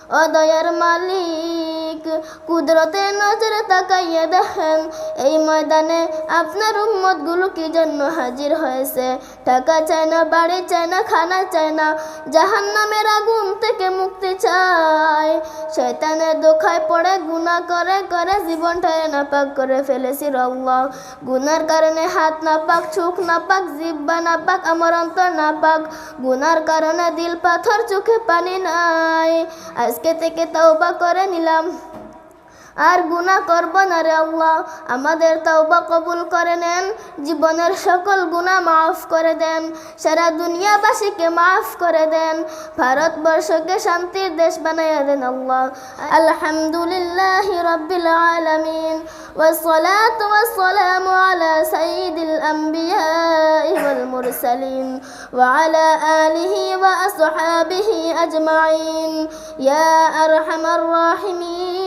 ও দয়ার মালিক। কুদরতে নজরে তাকাইয়ে দেখেন, এই ময়দানে আপনার উম্মতগুলো কি জন্য হাজির হয়েছে? টাকা চায় না, বাড়ি চায় না, খানা চায় না জাহান নামের আগুন থেকে মুক্তি চায় শয়তানের দোখায় পড়ে গুণা করে করে জীবনটারে নাপাক করে ফেলেছি রল্লাহ গুনার কারণে হাত নাপাক, চোখ নাপাক, জিব্বা নাপাক, আমার অন্তর নাপাক। গুনার কারণে দিল পাথর, চোখে পানি নাই। আজকে থেকে তওবা করে নিলাম। আর গুণা করব না রে আল্লাহ আমাদের তওবা কবুল করে নেন জীবনের সকল গুণা মাফ করে দেন সারা দুনিয়াবাসীকে মাফ করে দেন ভারতবর্ষকে শান্তির দেশ বানাইয়া দেন আল্লাহ আলহামদুলিল্লাহ রব্বিল আলামিন والصلاة والسلام على سيد الأنبياء والمرسلين وعلى آله وأصحابه أجمعين يا أرحم الراحمين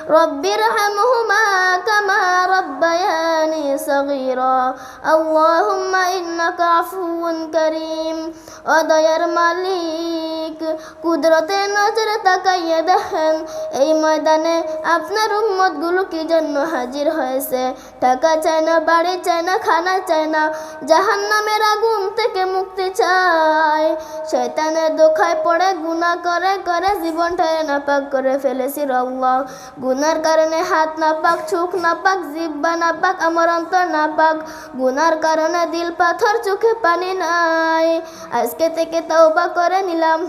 رب ارحمهما كما ربياني صغيرا اللهم إنك عفو كريم অদয়ার মালিক কুদরতে নজরে তাকাইয়ে দেখেন এই ময়দানে আপনার উম্মত গুলো কি জন্য হাজির হয়েছে টাকা চায় না বাড়ি চায় না খানা চায় না জাহান নামের আগুন থেকে মুক্তি চায় শয়তানের দোখায় পড়ে গুণা করে করে জীবনটারে নাপাক করে ফেলেছি রল্লাহ গুনার কারণে হাত নাপাক, চোখ নাপাক, জিব্বা নাপাক, আমার অন্তর নাপাক। গুনার কারণে দিল পাথর, চোখে পানি নাই। আজকে থেকে তওবা করে নিলাম।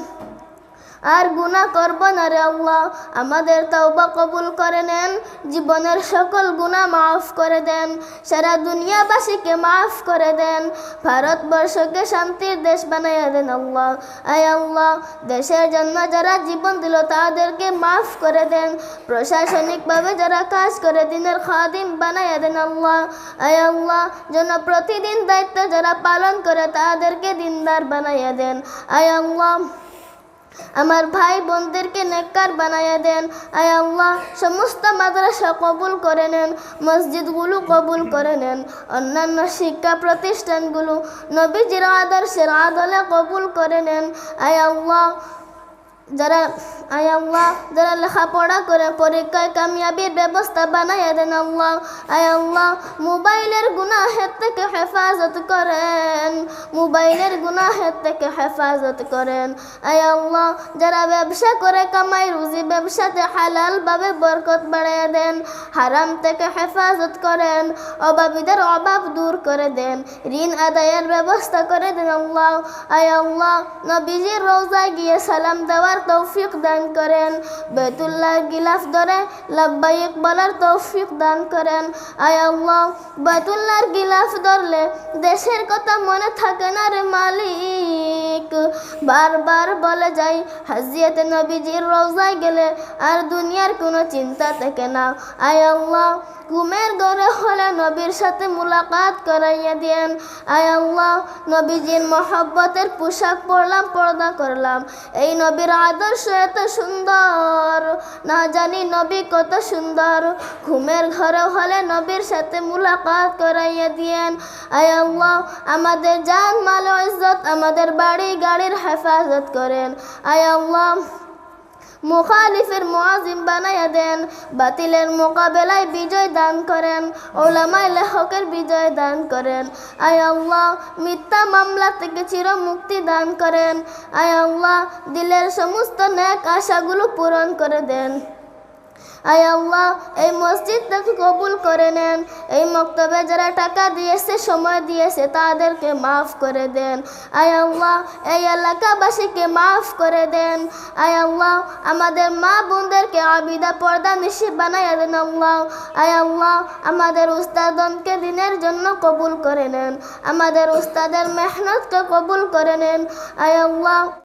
আর গুনাহ করব না রে আল্লাহ। আমাদের তওবা কবুল করে নেন, জীবনের সকল গুনাহ মাফ করে দেন, সারা দুনিয়াবাসীকে মাফ করে দেন, ভারতবর্ষকে শান্তির দেশ বানাইয়া দেন আল্লাহ। আয় আল্লাহ, দেশের জন্য যারা জীবন দিল তাদেরকে মাফ করে দেন, প্রশাসনিকভাবে যারা কাজ করে দিনের খাদিম বানাইয়া দেন আল্লাহ। আয় আল্লাহ, যেন প্রতিদিন দায়িত্ব যারা পালন করে তাদেরকে দিনদার বানাইয়া দেন। আয় আল্লাহ। আমার ভাই বোনদেরকে নেককার বানাইয়া দেন। আয় আল্লাহ, সমস্ত মাদ্রাসা কবুল করে নেন, মসজিদগুলো কবুল করে নেন। অন্যান্য শিক্ষা প্রতিষ্ঠানগুলো নবীজির আদর্শের আদলে কবুল করে নেন। আয় আল্লাহ যারা, আয় আল্লাহ, যারা লেখাপড়া করে, পরীক্ষায় কামিয়াবির ব্যবস্থা বানাইয়া দেন আল্লাহ। আয় আল্লাহ, মোবাইলের গুনাহের থেকে হেফাজত করেন। মোবাইলের গুনাহের থেকে হেফাজত করেন। আয় আল্লাহ, যারা ব্যবসা করে কামাই রুজি ব্যবসাতে হালালভাবে বরকত বাড়াইয়া দেন, হারাম থেকে হেফাজত করেন, অভাবীদের অভাব দূর করে দেন, ঋণ আদায়ের ব্যবস্থা করে দেন আল্লাহ। আয় আল্লাহ, নবীজির রোজায় গিয়ে সালাম দেওয়ার তৌফিক দান করেন। বেতুল্লাহ গিলাফ ধরে লাব্বাইক বলার তৌফিক দান করেন। আয় আল্লাহ, বেতুল্লাহর গিলাফ ধরলে দেশের কথা মনে থাকে না রে মালিক। বারবার বলে যাই, হাজিয়াতে নবীজির রোজায় গেলে আর দুনিয়ার কোনো চিন্তা থাকে না। আয় আল্লাহ ঘুমের ঘরে হলে নবীর সাথে মুলাকাত করাইয়া দেন আয় আল্লাহ, নবীজির মহব্বতের পোশাক পরলাম, পর্দা করলাম। এই নবীর আদর্শ এত সুন্দর, না জানি নবী কত সুন্দর। ঘুমের ঘরে হলে নবীর সাথে মুলাকাত করাইয়া দিয়েন। আয় আল্লাহ, আমাদের জান, মাল ইজ্জত, আমাদের বাড়ি, গাড়ির হেফাজত করেন। আয় আল্লাহ মুখালিফের মোয়াজিম বানাইয়া দেন, বাতিলের মোকাবেলায় বিজয় দান করেন, ওলামায় লেখকের বিজয় দান করেন। আয় আল্লাহ, মিথ্যা মামলা থেকে চির মুক্তি দান করেন। আয় আল্লাহ, দিলের সমস্ত ন্যাক আশাগুলো পূরণ করে দেন। আয় আল্লাহ, এই মসজিদটাকে কবুল করে নেন। এই মক্তবে যারা টাকা দিয়েছে, সময় দিয়েছে, তাদেরকে মাফ করে দেন। আয় আল্লাহ, এই এলাকাবাসীকে মাফ করে দেন। আয় আল্লাহ, আমাদের মা বোনদেরকে আবিদা পর্দা নিশি বানাইয়া দেন আল্লাহ। আয় আল্লাহ, আমাদের উস্তাদনকে দিনের জন্য কবুল করে নেন। আমাদের উস্তাদের মেহনতকে কবুল করে নেন। আয় আল্লাহ।